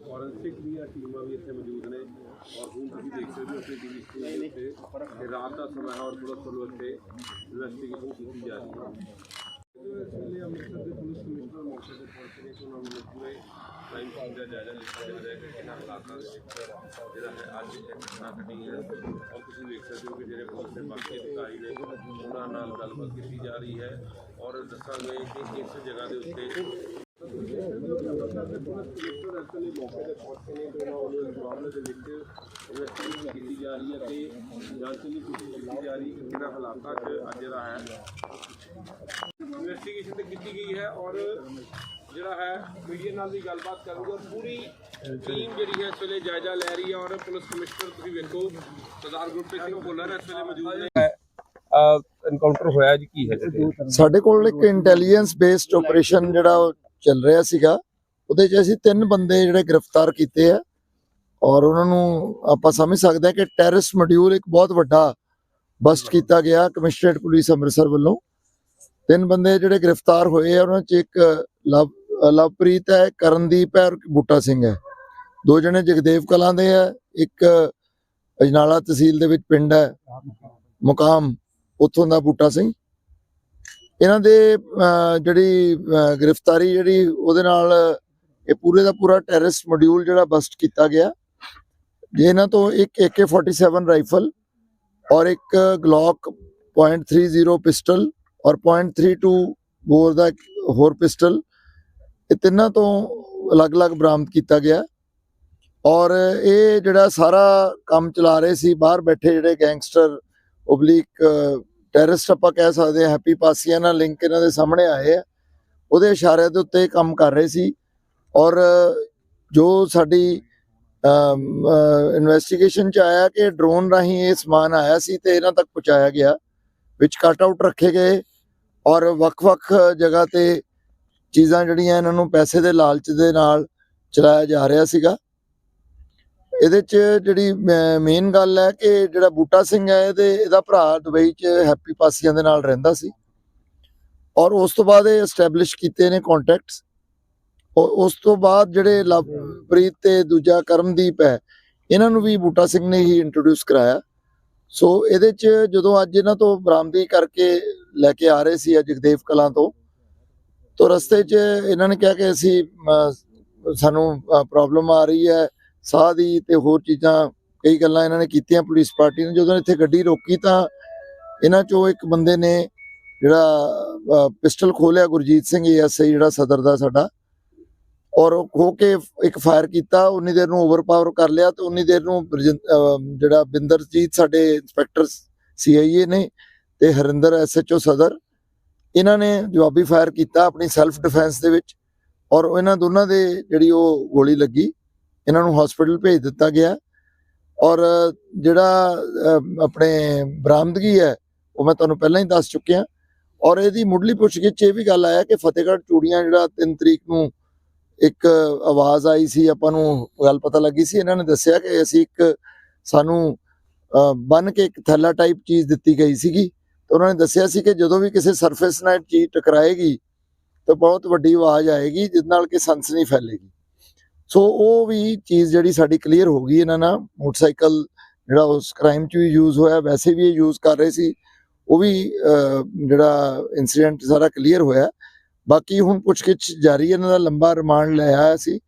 Forensic ਦੀਆਂ ਟੀਮਾਂ ਵੀ ਇੱਥੇ ਮੌਜੂਦ ਨੇ ਔਰ ਹੁਣ ਤੁਸੀਂ ਦੇਖ ਸਕਦੇ ਹੋ ਕਿ ਟੀਵੀ ਸਕਰੀਨ ਉੱਤੇ ਕਿ ਰਾਤ ਦਾ ਸਮਾਂ ਹੈ ਔਰ ਪੁਲਿਸ ਵੱਲੋਂ ਇੱਥੇ ਇਨਵੈਸਟੀਗੇਸ਼ਨ ਕੀਤੀ ਜਾ ਰਹੀ ਹੈ ਇਸ ਵੇਲੇ ਅੰਮ੍ਰਿਤਸਰ ਦੇ ਪੁਲਿਸ ਕਮਿਸ਼ਨਰ ਮੌਕੇ ਤੇ ਪਹੁੰਚੇ ਨੇ ਕਿ ਉਹਨਾਂ ਨੂੰ ਪੂਰੇ ਟਾਈਮ ਪਾਸ ਦਾ ਜਾਇਜ਼ਾ ਲਿੱਤਾ ਜਾ ਰਿਹਾ ਹੈ ਕਿ ਕਿਹਨਾਂ ਹਾਲਾਤਾਂ ਦੇ ਵਿੱਚ ਜਿਹੜਾ ਹੈ ਅੱਜ ਇਹ ਘਟਨਾ ਘਟੀ ਹੈ ਔਰ ਤੁਸੀਂ ਦੇਖ ਸਕਦੇ ਹੋ ਕਿ ਜਿਹੜੇ ਪੁਲਿਸ ਦੇ ਬਾਕੀ ਅਧਿਕਾਰੀ ਨੇ ਉਹਨਾਂ ਨਾਲ ਗੱਲਬਾਤ ਕੀਤੀ ਜਾ ਰਹੀ ਹੈ ਔਰ ਦੱਸਾਂਗੇ ਕਿ ਇਸ ਜਗ੍ਹਾ ਦੇ ਉੱਤੇ ਕੀਤੀ ਜਾ ਰਹੀ ਹੈ ਤੇ ਜਾਂਚ ਦੀ ਕੋਸ਼ਿਸ਼ ਕੀਤੀ ਜਾ ਰਹੀ ਹੈ ਕਿ ਕਿਹਨਾਂ ਹਾਲਾਤਾਂ 'ਚ ਅੱਜ ਜਿਹੜਾ ਹੈ ਇਨਵੈਸਟੀਗੇਸ਼ਨ ਤੇ ਕੀਤੀ ਗਈ ਹੈ ਔਰ ਜਿਹੜਾ ਹੈ ਮੀਡੀਆ ਨਾਲ ਵੀ ਗੱਲਬਾਤ ਕਰੂਗਾ। ਪੂਰੀ ਟੀਮ ਜਿਹੜੀ ਹੈ ਇਸ ਵੇਲੇ ਜਾਇਜ਼ਾ ਲੈ ਰਹੀ ਹੈ ਔਰ ਪੁਲਿਸ ਕਮਿਸ਼ਨਰ ਤੁਸੀਂ ਵੇਖੋ ਸਰਦਾਰ ਗੁਰਪ੍ਰੀਤ ਸਿੰਘ ਭੁੱਲਰ ਇਸ ਵੇਲੇ ਮੌਜੂਦ ਨੇ। ਐਨਕਾਊਂਟਰ ਹੋਇਆ ਜੀ ਕੀ ਹੈ ਸਾਡੇ ਕੋਲ ਇੱਕ ਇੰਟੈਲੀਜੈਂਸ ਬੇਸਡ ਆਪਰੇਸ਼ਨ ਜਿਹੜਾ ਉਹ ਚੱਲ ਰਿਹਾ ਸੀਗਾ ਉਹਦੇ 'ਚ ਅਸੀਂ ਤਿੰਨ ਬੰਦੇ ਜਿਹੜੇ ਗ੍ਰਿਫਤਾਰ ਕੀਤੇ ਆ ਔਰ ਉਹਨਾਂ ਨੂੰ ਆਪਾਂ ਸਮਝ ਸਕਦੇ ਹਾਂ ਕਿ ਟੈਰਰਿਸਟ ਮੋਡਿਊਲ ਇੱਕ ਬਹੁਤ ਵੱਡਾ ਬਸਟ ਕੀਤਾ ਗਿਆ ਕਮਿਸ਼ਨਰੇਟ ਪੁਲਿਸ ਅੰਮ੍ਰਿਤਸਰ ਵੱਲੋਂ। ਤਿੰਨ ਬੰਦੇ ਜਿਹੜੇ ਗ੍ਰਿਫਤਾਰ ਹੋਏ ਆ, ਉਹਨਾਂ 'ਚ ਇੱਕ, ਲਵ, ਲਵਪ੍ਰੀਤ ਹੈ, ਕਰਨਦੀਪ ਹੈ ਔਰ ਬੂਟਾ ਸਿੰਘ ਹੈ। ਦੋ ਜਣੇ ਜਗਦੇਵ ਕਲਾਂ ਦੇ ਆ, ਇੱਕ ਅਜਨਾਲਾ ਤਹਿਸੀਲ ਦੇ ਵਿੱਚ ਪਿੰਡ ਹੈ, ਮੁਕਾਮ, ਉੱਥੋਂ ਦਾ ਬੂਟਾ ਸਿੰਘ। ਇਹਨਾਂ ਦੇ ਜਿਹੜੀ ਗ੍ਰਿਫਤਾਰੀ ਜਿਹੜੀ ਉਹਦੇ ਨਾਲ ਇਹ ਪੂਰੇ ਦਾ ਪੂਰਾ ਟੈਰਰਿਸਟ ਮੋਡਿਊਲ ਜਿਹੜਾ ਬਸਟ ਕੀਤਾ ਗਿਆ। ਜੇ ਇਹਨਾਂ ਤੋਂ ਇੱਕ AK47 ਰਾਈਫਲ ਔਰ ਇੱਕ ਗਲੌਕ .30 ਪਿਸਟਲ ਔਰ .32 ਬੋਰ ਦਾ ਇੱਕ ਹੋਰ ਪਿਸਟਲ, ਇਹ ਤਿੰਨਾਂ ਤੋਂ ਅਲੱਗ-ਅਲੱਗ ਬਰਾਮਦ ਕੀਤਾ ਗਿਆ। ਔਰ ਇਹ ਜਿਹੜਾ ਸਾਰਾ ਕੰਮ ਚਲਾ ਰਹੇ ਸੀ, ਬਾਹਰ ਬੈਠੇ ਜਿਹੜੇ ਗੈਂਗਸਟਰ ਓਬਲੀਕ ਟੈਰਰਿਸਟ ਆਪਾਂ ਕਹਿ ਸਕਦੇ ਹਾਂ ਹੈਪੀ ਪਾਸੀਆਂ ਨਾਲ ਲਿੰਕ ਇਹਨਾਂ ਦੇ ਸਾਹਮਣੇ ਆਏ ਆ। ਉਹਦੇ ਇਸ਼ਾਰੇ ਦੇ ਉੱਤੇ ਕੰਮ ਕਰ ਰਹੇ ਸੀ। ਔਰ ਜੋ ਸਾਡੀ ਇਨਵੈਸਟੀਗੇਸ਼ਨ ਚ ਆਇਆ ਕਿ ਡਰੋਨ ਰਾਹੀਂ ਇਹ ਸਮਾਨ ਆਇਆ ਸੀ ਤੇ ਇਹਨਾਂ ਤੱਕ ਪਹੁੰਚਾਇਆ ਗਿਆ ਵਿੱਚ ਕਟ ਆਊਟ ਰੱਖੇ ਗਏ। ਔਰ ਵੱਖ-ਵੱਖ ਜਗ੍ਹਾ ਤੇ ਚੀਜ਼ਾਂ ਜਿਹੜੀਆਂ ਇਹਨਾਂ ਨੂੰ ਪੈਸੇ ਦੇ ਲਾਲਚ ਦੇ ਨਾਲ ਚਲਾਇਆ ਜਾ ਰਿਹਾ ਸੀਗਾ। ਇਹਦੇ ਚ ਜਿਹੜੀ ਮੇਨ ਗੱਲ ਹੈ ਕਿ ਜਿਹੜਾ ਬੂਟਾ ਸਿੰਘ ਹੈ ਇਹਦੇ, ਇਹਦਾ ਭਰਾ ਦੁਬਈ ਚ ਹੈਪੀ ਪਾਸੀਆਂ ਦੇ ਨਾਲ ਰਹਿੰਦਾ ਸੀ। ਔਰ ਉਸ ਤੋਂ ਬਾਅਦ ਇਹ ਐਸਟੈਬਲਿਸ਼ ਕੀਤੇ ਨੇ ਕੰਟੈਕਟਸ ਉਸ ਤੋਂ ਬਾਅਦ ਜਿਹੜੇ ਲਵਪ੍ਰੀਤ ਤੇ ਦੂਜਾ ਕਰਮਦੀਪ ਹੈ, ਇਹਨਾਂ ਨੂੰ ਵੀ ਬੂਟਾ ਸਿੰਘ ਨੇ ਹੀ ਇੰਟਰੋਡਿਊਸ ਕਰਾਇਆ। ਸੋ ਇਹਦੇ ਚ ਜਦੋਂ ਅੱਜ ਇਹਨਾਂ ਤੋਂ ਬਰਾਮਦੀ ਕਰਕੇ ਲੈ ਕੇ ਆ ਰਹੇ ਸੀ ਜਗਦੇਵ ਕਲਾਂ ਤੋਂ। ਤੋਂ ਰਸਤੇ 'ਚ ਇਹਨਾਂ ਨੇ ਕਿਹਾ ਕਿ ਅਸੀਂ ਸਾਨੂੰ ਪ੍ਰੋਬਲਮ ਆ ਰਹੀ ਹੈ, ਸਾਹ ਦੀ ਤੇ ਹੋਰ ਚੀਜ਼ਾਂ, ਕਈ ਗੱਲਾਂ ਇਹਨਾਂ ਨੇ ਕੀਤੀਆਂ ਪੁਲਿਸ ਪਾਰਟੀ ਨੇ। ਜਦੋਂ ਇੱਥੇ ਗੱਡੀ ਰੋਕੀ ਤਾਂ ਇਹਨਾਂ ਚੋਂ ਇੱਕ ਬੰਦੇ ਨੇ ਜਿਹੜਾ ਪਿਸਟਲ ਖੋਲਿਆ, ਗੁਰਜੀਤ ਸਿੰਘ ਐਸਆਈ ਜਿਹੜਾ ਸਦਰ ਦਾ ਸਾਡਾ। ਔਰ ਉਹ ਖੋ ਕੇ ਇੱਕ ਫਾਇਰ ਕੀਤਾ, ਉਨੀ ਦੇਰ ਨੂੰ ਓਵਰਪਾਵਰ ਕਰ ਲਿਆ ਤੇ ਉਨੀ ਦੇਰ ਨੂੰ ਜਿਹੜਾ ਬਿੰਦਰਜੀਤ ਸਾਡੇ ਇੰਸਪੈਕਟਰ ਸੀਆਈਏ ਨੇ ਤੇ ਹਰਿੰਦਰ ਐਸਐਚਓ ਸਦਰ, ਇਹਨਾਂ ਨੇ ਜਵਾਬੀ ਫਾਇਰ ਕੀਤਾ ਆਪਣੀ ਸੈਲਫ ਡਿਫੈਂਸ ਦੇ ਵਿੱਚ ਔਰ ਇਹਨਾਂ ਦੋਨਾਂ ਦੇ ਜਿਹੜੀ ਉਹ ਗੋਲੀ ਲੱਗੀ, ਇਹਨਾਂ ਨੂੰ ਹਸਪੀਟਲ ਭੇਜ ਦਿੱਤਾ ਗਿਆ ਔਰ ਜਿਹੜਾ ਆਪਣੇ ਬਰਾਮਦਗੀ ਹੈ, ਉਹ ਮੈਂ ਤੁਹਾਨੂੰ ਪਹਿਲਾਂ ਹੀ ਦੱਸ ਚੁੱਕਿਆ ਔਰ ਇਹਦੀ ਮੁੱਢਲੀ ਪੁੱਛਗਿੱਛ ਇਹ ਵੀ ਗੱਲ ਆਇਆ ਕਿ ਫਤਿਹਗੜ੍ਹ ਚੂੜੀਆਂ ਜਿਹੜਾ 3 ਤਰੀਕ ਨੂੰ ਇੱਕ ਆਵਾਜ਼ ਆਈ ਸੀ, ਆਪਾਂ ਨੂੰ ਗੱਲ ਪਤਾ ਲੱਗੀ ਸੀ, ਇਹਨਾਂ ਨੇ ਦੱਸਿਆ ਕਿ ਅਸੀਂ ਇੱਕ ਸਾਨੂੰ ਬਨ ਕੇ ਇੱਕ ਥੈਲਾ ਟਾਈਪ ਚੀਜ਼ ਦਿੱਤੀ ਗਈ ਸੀਗੀ ਤੇ ਉਹਨਾਂ ਨੇ ਦੱਸਿਆ ਸੀ ਕਿ ਜਦੋਂ ਵੀ ਕਿਸੇ ਸਰਫੇਸ ਨਾਲ ਚੀਜ਼ ਟਕਰਾਏਗੀ ਤਾਂ ਬਹੁਤ ਵੱਡੀ ਆਵਾਜ਼ ਆਏਗੀ, ਜਿਸ ਨਾਲ ਕਿ ਸਨਸਨੀ ਫੈਲੇਗੀ। ਸੋ ਉਹ ਵੀ ਚੀਜ਼ ਜਿਹੜੀ ਸਾਡੀ ਕਲੀਅਰ ਹੋ ਗਈ ਇਹਨਾਂ ਨਾਲ, ਮੋਟਰਸਾਈਕਲ ਜਿਹੜਾ ਉਸ ਕ੍ਰਾਈਮ 'ਚ ਵੀ ਯੂਜ਼ ਹੋਇਆ, ਵੈਸੇ ਵੀ ਇਹ ਯੂਜ਼ ਕਰ ਰਹੇ ਸੀ। ਉਹ ਵੀ ਜਿਹੜਾ ਇਨਸੀਡੈਂਟ ਸਾਰਾ ਕਲੀਅਰ ਹੋਇਆ। ਬਾਕੀ ਹੁਣ ਪੁੱਛਗਿੱਛ ਜਾਰੀ ਹੈ, ਇਹਨਾਂ ਦਾ ਲੰਬਾ ਰਿਮਾਂਡ ਲੈ ਆਇਆ ਸੀ।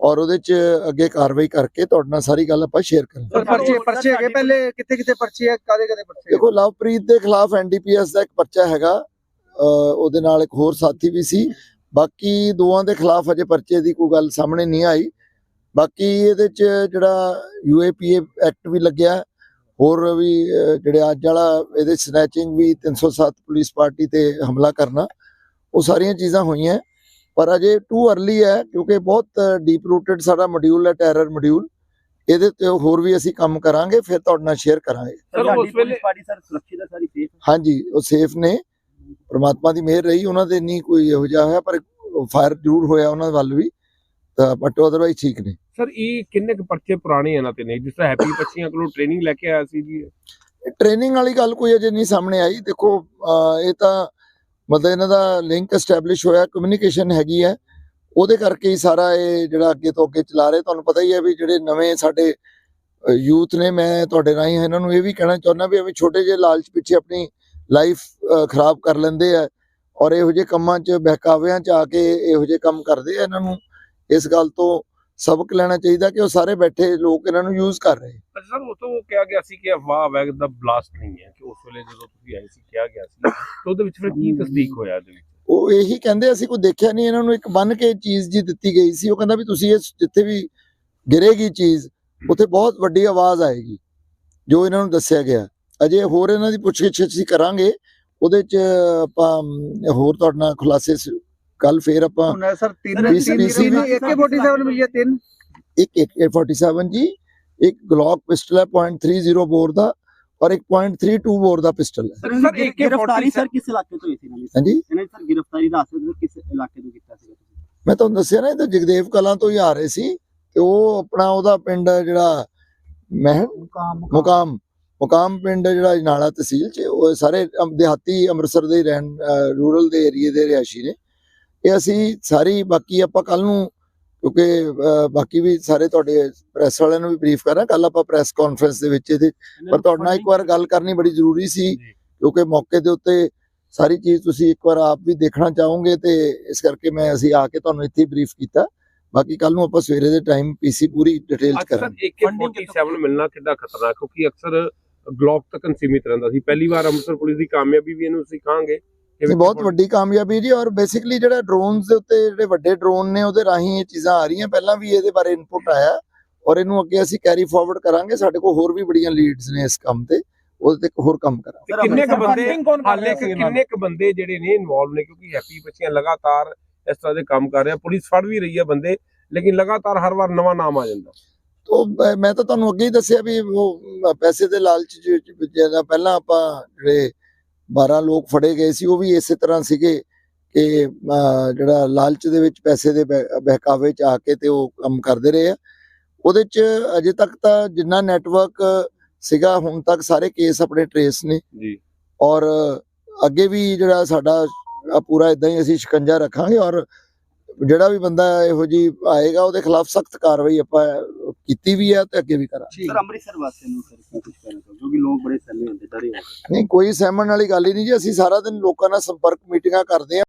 ਔਰ ਉਹਦੇ 'ਚ ਅੱਗੇ ਕਾਰਵਾਈ ਕਰਕੇ ਤੁਹਾਡੇ ਨਾਲ ਸਾਰੀ ਗੱਲ ਆਪਾਂ ਸ਼ੇਅਰ ਕਰਾਂਗੇ। ਪਰ ਪਰਚੇ ਪਰਚੇ ਹੈਗੇ ਪਹਿਲੇ? ਕਿੱਥੇ ਕਿੱਥੇ ਪਰਚੇ ਹੈ ਕਾਦੇ ਕਾਦੇ ਪਰਚੇ ਦੇਖੋ ਲਵਪ੍ਰੀਤ ਦੇ ਖਿਲਾਫ ਐਨਡੀਪੀਐਸ ਦਾ ਇੱਕ ਪਰਚਾ ਹੈਗਾ। ਉਹਦੇ ਨਾਲ ਇੱਕ ਹੋਰ ਸਾਥੀ ਵੀ ਸੀ। ਬਾਕੀ ਦੋਵਾਂ ਦੇ ਖਿਲਾਫ ਅਜੇ ਪਰਚੇ ਦੀ ਕੋਈ ਗੱਲ ਸਾਹਮਣੇ ਨਹੀਂ ਆਈ। ਬਾਕੀ ਇਹਦੇ ਚ ਜਿਹੜਾ ਯੂਏਪੀਏ ਐਕਟ ਵੀ ਲੱਗਿਆ। ਹੋਰ ਵੀ ਜਿਹੜੇ ਅੱਜ ਵਾਲਾ ਇਹਦੇ ਸਨੈਚਿੰਗ ਵੀ 307 ਪੁਲਿਸ ਪਾਰਟੀ ਤੇ ਹਮਲਾ ਕਰਨਾ। ਉਹ ਸਾਰੀਆਂ ਚੀਜ਼ਾਂ ਹੋਈਆਂ। ਪਰ ਅਜੇ ਟੂ ਅਰਲੀ ਹੈ ਕਿਉਂਕਿ ਬਹੁਤ ਡੀਪ ਰੂਟਡ ਸਾਡਾ ਮੋਡਿਊਲ ਹੈ ਟੈਰਰ ਮੋਡਿਊਲ ਇਹਦੇ ਤੇ ਹੋਰ ਵੀ ਅਸੀਂ ਕੰਮ ਕਰਾਂਗੇ ਫਿਰ ਤੁਹਾਡੇ ਨਾਲ ਸ਼ੇਅਰ ਕਰਾਂਗੇ। ਸਰ ਉਸ ਵੇਲੇ ਪਾਰਟੀ ਸਰ ਸੁਰੱਖਿਅਤ ਹੈ ਸਾਰੀ ਸੇਫ ਹਾਂਜੀ ਉਹ ਸੇਫ ਨੇ। ਪ੍ਰਮਾਤਮਾ ਦੀ ਮਿਹਰ ਰਹੀ ਉਹਨਾਂ ਦੇ ਨਹੀਂ ਕੋਈ ਇਹੋ ਜਿਹਾ ਹੋਇਆ ਪਰ ਫਾਇਰ ਜ਼ਰੂਰ ਹੋਇਆ ਉਹਨਾਂ ਵੱਲ ਵੀ ਤਾਂ ਬਟ ਅਦਰਵਾਈਜ਼ ਠੀਕ ਨੇ। ਸਰ ਇਹ ਕਿੰਨੇ ਕੁ ਪਰਚੇ ਪੁਰਾਣੇ ਇਹਨਾਂ ਤੇ ਨੇ? ਜਿਸ ਤਰ੍ਹਾਂ ਹੈਪੀ ਬੱਚੀਆਂ ਕੋਲੋਂ ਟ੍ਰੇਨਿੰਗ ਲੈ ਕੇ ਆਇਆ ਸੀ ਜੀ। ਟ੍ਰੇਨਿੰਗ ਵਾਲੀ ਗੱਲ ਕੋਈ ਅਜੇ ਨਹੀਂ ਸਾਹਮਣੇ ਆਈ। ਦੇਖੋ ਇਹ ਤਾਂ ਮਤਲਬ ਇਹਨਾਂ ਦਾ ਲਿੰਕ ਐਸਟੈਬਲਿਸ਼ ਹੋਇਆ ਕਮਿਊਨੀਕੇਸ਼ਨ ਹੈਗੀ ਹੈ। ਉਹਦੇ ਕਰਕੇ ਹੀ ਸਾਰਾ ਇਹ ਜਿਹੜਾ ਅੱਗੇ ਤੋਂ ਅੱਗੇ ਚਲਾ ਰਹੇ, ਤੁਹਾਨੂੰ ਪਤਾ ਹੀ ਹੈ ਵੀ ਜਿਹੜੇ ਨਵੇਂ ਸਾਡੇ ਯੂਥ ਨੇ, ਮੈਂ ਤੁਹਾਡੇ ਰਾਹੀਂ ਇਹਨਾਂ ਨੂੰ ਇਹ ਵੀ ਕਹਿਣਾ ਚਾਹੁੰਦਾ ਵੀ ਐਵੇਂ ਛੋਟੇ ਜਿਹੇ ਲਾਲਚ ਪਿੱਛੇ ਆਪਣੀ ਲਾਈਫ ਖਰਾਬ ਕਰ ਲੈਂਦੇ ਆ ਔਰ ਇਹੋ ਜਿਹੇ ਕੰਮਾਂ 'ਚ ਬਹਿਕਾਵਿਆਂ 'ਚ ਆ ਕੇ ਇਹੋ ਜਿਹੇ ਕੰਮ ਕਰਦੇ ਆ ਇਹਨਾਂ ਨੂੰ। ਇਸ ਗੱਲ ਤੋਂ ਸਬਕ ਲੈਣਾ ਚਾਹੀਦਾ ਕਿ ਉਹ ਸਾਰੇ ਬੈਠੇ ਲੋਕ ਇਹਨਾਂ ਨੂੰ ਯੂਜ਼ ਕਰ ਰਹੇ। ਅੱਛਾ ਸਰ ਉਹ ਤੋਂ ਕਿਹਾ ਗਿਆ ਸੀ ਕਿ ਅਫਵਾਹ ਵੈਗ ਦਾ ਬਲਾਸਟ ਨਹੀਂ ਹੈ ਕਿ ਉਸ ਵੇਲੇ ਜਦੋਂ ਤੁਸੀਂ ਆਏ ਸੀ ਕਿਹਾ ਗਿਆ ਸੀ ਤੇ ਉਹਦੇ ਵਿੱਚ ਫਿਰ ਕੀ ਤਸਦੀਕ ਹੋਇਆ ਇਹਦੇ ਵਿੱਚ? ਉਹ ਇਹੀ ਕਹਿੰਦੇ ਅਸੀਂ ਕੋਈ ਦੇਖਿਆ ਨਹੀਂ ਇਹਨਾਂ ਨੂੰ ਇੱਕ ਬੰਨ ਕੇ ਚੀਜ਼ ਜੀ ਦਿੱਤੀ ਗਈ ਸੀ। ਉਹ ਕਹਿੰਦਾ ਵੀ ਤੁਸੀਂ ਇਹ ਜਿੱਥੇ ਵੀ ਗਿਰੇਗੀ ਚੀਜ਼ ਉੱਥੇ ਬਹੁਤ ਵੱਡੀ ਆਵਾਜ਼ ਆਏਗੀ ਜੋ ਇਹਨਾਂ ਨੂੰ ਦੱਸਿਆ ਗਿਆ। ਅਜੇ ਹੋਰ ਇਹਨਾਂ ਦੀ ਪੁੱਛਗਿੱਛ ਅਸੀਂ ਕਰਾਂਗੇ। ਉਹਦੇ ਚ ਆਪਾਂ ਹੋਰ ਤੁਹਾਡੇ ਨਾਲ ਖੁਲਾਸੇ ਕੱਲ ਫੇਰ ਆਪਾਂ ਹੁਣ ਸਰ ਤਿੰਨ PC ਤਿੰਨ ਤਿੰਨ AK47 ਮਿਲੀ ਹੈ ਤਿੰਨ। ਇੱਕ AK47 ਜੀ ਇੱਕ ਗਲੌਕ ਪਿਸਟਲ ਹੈ .30 ਬੋਰ ਦਾ ਔਰ ਇੱਕ .32 ਬੋਰ ਦਾ ਪਿਸਟਲ ਹੈ। ਸਰ, ਸਰ AK ਇੱਕ ਗ੍ਰਿਫਤਾਰੀ ਸਰ ਕਿਸ ਇਲਾਕੇ ਤੋਂ ਹੋਈ ਸੀ ਇਹਨਾਂ ਦੀ? ਹਾਂਜੀ? ਇਹਨਾਂ ਦੀ ਸਰ ਗ੍ਰਿਫਤਾਰੀ ਦਾ ਅਸਲ ਕਿਸ ਇਲਾਕੇ ਤੋਂ ਕੀਤਾ ਸੀ ਮੈਂ ਤੁਹਾਨੂੰ ਦੱਸਿਆ ਨਾ ਇਹ ਤਾਂ ਜਗਦੇਵ ਕਲਾਂ ਤੋਂ ਹੀ ਆ ਰਹੇ ਸੀ ਤੇ ਉਹ ਆਪਣਾ ਉਹਦਾ ਪਿੰਡ ਜਿਹੜਾ ਮਹਿ ਮੁਕਾਮ ਮੁਕਾਮ। ਪਿੰਡ ਜਿਹੜਾ ਅਜਨਾਲਾ ਤਹਿਸੀਲ ਚ ਉਹ ਸਾਰੇ ਅਮ- ਦਿਹਾਤੀ ਅੰਮ੍ਰਿਤਸਰ ਦੇ ਹੀ ਰਹਿਣ ਰੂਰਲ ਦੇ ਏਰੀਏ ਦੇ ਰਿਹਾਇਸ਼ੀ ਨੇ। ਇਹ ਅਸੀਂ ਸਾਰੀ ਬਾਕੀ ਆਪਾਂ ਕੱਲ ਨੂੰ ਕਿਉਂਕਿ ਬਾਕੀ ਵੀ ਸਾਰੇ ਤੁਹਾਡੇ ਪ੍ਰੈਸ ਵਾਲਿਆਂ ਨੂੰ ਵੀ ਬਰੀਫ ਕਰਾਂ ਕੱਲ ਆਪਾਂ ਪ੍ਰੈਸ ਕਾਨਫਰੰਸ ਦੇ ਵਿੱਚ ਇਹਦੇ ਪਰ ਤੁਹਾਡੇ ਨਾਲ ਇੱਕ ਵਾਰ ਗੱਲ ਕਰਨੀ ਬੜੀ ਜ਼ਰੂਰੀ ਸੀ। ਕਿਉਂਕਿ ਮੌਕੇ ਦੇ ਉੱਤੇ ਸਾਰੀ ਚੀਜ਼ ਤੁਸੀਂ ਇੱਕ ਵਾਰ ਆਪ ਵੀ ਦੇਖਣਾ ਚਾਹੋਗੇ ਤੇ ਇਸ ਕਰਕੇ ਮੈਂ ਅਸੀਂ ਆ ਕੇ ਤੁਹਾਨੂੰ ਇੱਥੇ ਬਰੀਫ ਕੀਤਾ। ਬਾਕੀ ਕੱਲ ਨੂੰ ਆਪਾਂ ਸਵੇਰੇ ਦੇ ਟਾਈਮ ਪੀਸੀ ਪੂਰੀ ਡਿਟੇਲ ਚ ਅਕਸਰ ਕਰਾਂਗੇ। AK47 ਮਿਲਣਾ ਕਿੱਡਾ ਖਤਰਨਾਕ ਕਿਉਂਕਿ ਅਕਸਰ ਗਲੌਕ ਤੱਕ ਸੀਮਿਤ ਰਹਿੰਦਾ ਸੀ। ਪਹਿਲੀ ਵਾਰ ਅੰਮ੍ਰਿਤਸਰ ਪੁਲਿਸ ਦੀ ਕਾਮਯਾਬੀ ਵੀ ਇਹਨੂੰ ਸਿੱਖਾਂਗੇ ਇਹ ਬਹੁਤ ਵੱਡੀ ਕਾਮਯਾਬੀ ਜੀ ਔਰ ਬੇਸਿਕਲੀ ਜਿਹੜਾ ਡਰੋਨਸ ਦੇ ਉੱਤੇ ਜਿਹੜੇ ਵੱਡੇ ਡਰੋਨ ਨੇ ਉਹਦੇ ਰਾਹੀਂ ਇਹ ਚੀਜ਼ਾਂ ਆ ਰਹੀਆਂ। ਪਹਿਲਾਂ ਵੀ ਇਹਦੇ ਬਾਰੇ ਇਨਪੁਟ ਆਇਆ ਔਰ ਇਹਨੂੰ ਅੱਗੇ ਅਸੀਂ ਕੈਰੀ ਫਾਰਵਰਡ ਕਰਾਂਗੇ। ਸਾਡੇ ਕੋਲ ਹੋਰ ਵੀ ਬੜੀਆਂ ਲੀਡਸ ਨੇ ਇਸ ਕੰਮ ਤੇ। ਉਹਦੇ ਤੇ ਹੋਰ ਕੰਮ ਕਰਾਂਗੇ। ਤੇ ਕਿੰਨੇ ਕੁ ਬੰਦੇ ਹਾਲੇ ਕਿੰਨੇ ਕੁ ਬੰਦੇ ਜਿਹੜੇ ਨੇ ਇਨਵੋਲਵ ਨੇ? ਕਿਉਂਕਿ ਹੈਪੀ ਬੱਚੀਆਂ ਲਗਾਤਾਰ ਇਸ ਤਰ੍ਹਾਂ ਦੇ ਕੰਮ ਕਰ ਰਿਹਾ। ਪੁਲਿਸ ਫੜ ਵੀ ਰਹੀ ਹੈ ਬੰਦੇ ਲੇਕਿਨ ਲਗਾਤਾਰ ਹਰ ਵਾਰ ਨਵਾਂ ਨਾਮ ਆ ਜਾਂਦਾ। ਤੋ ਮੈਂ- ਤਾਂ ਤੁਹਾਨੂੰ ਅੱਗੇ ਹੀ ਦੱਸਿਆ ਵੀ ਉਹ ਪੈਸੇ ਦੇ ਲਾਲਚ ਜਿਹੜਾ ਪਹਿਲਾਂ ਆਪਾਂ ਜਿਹੜੇ 12 ਲੋਕ ਫੜੇ ਗਏ ਸੀ ਉਹ ਵੀ ਇਸੇ ਤਰ੍ਹਾਂ ਸੀਗੇ ਕਿ ਜਿਹੜਾ ਲਾਲਚ ਦੇ ਵਿੱਚ ਪੈਸੇ ਦੇ ਬਹਿ- ਬਹਿਕਾਵੇ ਚ ਆ ਕੇ ਤੇ ਉਹ ਕੰਮ ਕਰਦੇ ਰਹੇ ਆ। ਉਹਦੇ ਚ ਅਜੇ ਤੱਕ ਤਾਂ ਜਿੰਨਾ ਨੈਟਵਰਕ ਸੀਗਾ ਹੁਣ ਤੱਕ ਸਾਰੇ ਕੇਸ ਆਪਣੇ ਟਰੇਸ ਨੇ। ਜੀ। ਔਰ ਅੱਗੇ ਵੀ ਜਿਹੜਾ ਸਾਡਾ ਪੂਰਾ ਇਦਾਂ ਹੀ ਅਸੀਂ ਸ਼ਿਕੰਜਾ ਰੱਖਾਂਗੇ ਔਰ ਜਿਹੜਾ ਵੀ ਬੰਦਾ ਇਹੋ ਜੀ ਆਏਗਾ ਉਹਦੇ ਖਿਲਾਫ ਸਖਤ ਕਾਰਵਾਈ ਆਪਾਂ ਕੀਤੀ ਵੀ ਹੈ ਤੇ ਅੱਗੇ ਵੀ ਕਰਾਂਗੇ। ਸਰ ਅੰਮ੍ਰਿਤਸਰ ਵਾਸੀਆਂ ਨੂੰ ਸਰ ਕੀ ਕੁਝ ਕਹਿਣਾ ਚਾਹੋ ਜੋ ਕਿ ਲੋਕ ਬੜੇ ਸਹਿਮੇ ਹੁੰਦੇ ਡਰੇ ਨਹੀਂ ਕੋਈ ਸਹਿਮਣ ਵਾਲੀ ਗੱਲ ਹੀ ਨਹੀਂ ਜੀ ਅਸੀਂ ਸਾਰਾ ਦਿਨ ਲੋਕਾਂ ਨਾਲ ਸੰਪਰਕ ਮੀਟਿੰਗਾਂ ਕਰਦੇ ਹਾਂ।